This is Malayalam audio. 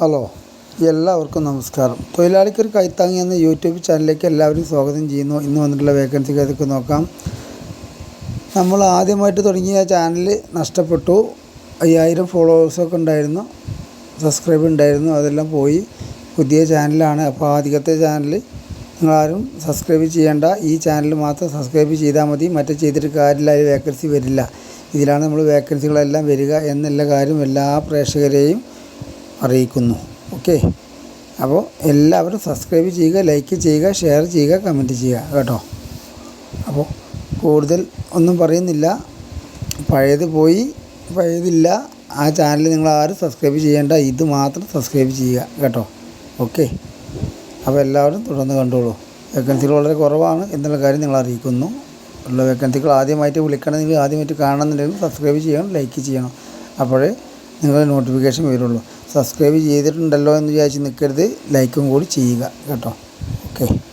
ഹലോ എല്ലാവർക്കും നമസ്കാരം. തൊഴിലാളിക്കൊരു കൈത്താങ്ങി എന്ന യൂട്യൂബ് ചാനലിലേക്ക് എല്ലാവരും സ്വാഗതം ചെയ്യുന്നു. ഇന്ന് വന്നിട്ടുള്ള വേക്കൻസി ഏതൊക്കെ നോക്കാം. നമ്മൾ ആദ്യമായിട്ട് തുടങ്ങിയ ചാനൽ നഷ്ടപ്പെട്ടു. അയ്യായിരം ഫോളോവേഴ്സൊക്കെ ഉണ്ടായിരുന്നു. സബ്സ്ക്രൈബ് ഉണ്ടായിരുന്നു. അതെല്ലാം പോയി. പുതിയ ചാനലാണ്. അപ്പോൾ ആദ്യത്തെ ചാനൽ നിങ്ങളാരും സബ്സ്ക്രൈബ് ചെയ്യേണ്ട. ഈ ചാനൽ മാത്രം സബ്സ്ക്രൈബ് ചെയ്താൽ മതി. മറ്റേ ചെയ്തിട്ട് കാര്യമില്ല. വേക്കൻസി വരില്ല. ഇതിലാണ് നമ്മൾ വേക്കൻസികളെല്ലാം വരിക. എന്നുള്ള കാര്യം എല്ലാ പ്രേക്ഷകരെയും അറിയിക്കുന്നു. ഓക്കെ? അപ്പോൾ എല്ലാവരും സബ്സ്ക്രൈബ് ചെയ്യുക ലൈക്ക് ചെയ്യുക ഷെയർ ചെയ്യുക കമന്റ് ചെയ്യുക കേട്ടോ. അപ്പോൾ കൂടുതൽ ഒന്നും പറയുന്നില്ല. പഴയത് പോയി പഴയതില്ല. ആ ചാനൽ നിങ്ങൾ ആരും സബ്സ്ക്രൈബ് ചെയ്യേണ്ട. ഇത് മാത്രം സബ്സ്ക്രൈബ് ചെയ്യുക കേട്ടോ. ഓക്കെ? അപ്പോൾ എല്ലാവരും തുടർന്ന് കണ്ടോളൂ. വേക്കൻസികൾ വളരെ കുറവാണ് എന്നുള്ള കാര്യം നിങ്ങൾ അറിയിക്കുന്നു. ഉള്ള വേക്കൻസികൾ ആദ്യമായിട്ട് വിളിക്കണമെങ്കിൽ ആദ്യമായിട്ട് കാണണമെന്നുണ്ടെങ്കിൽ സബ്സ്ക്രൈബ് ചെയ്യണം ലൈക്ക് ചെയ്യണം. അപ്പോഴേ നിങ്ങളുടെ നോട്ടിഫിക്കേഷൻ വരുള്ളൂ. സബ്സ്ക്രൈബ് ചെയ്തിട്ടുണ്ടല്ലോ എന്ന് വിചാരിച്ച് നിൽക്കരുത് ലൈക്കും കൂടി ചെയ്യുക. കേട്ടോ. ഓക്കെ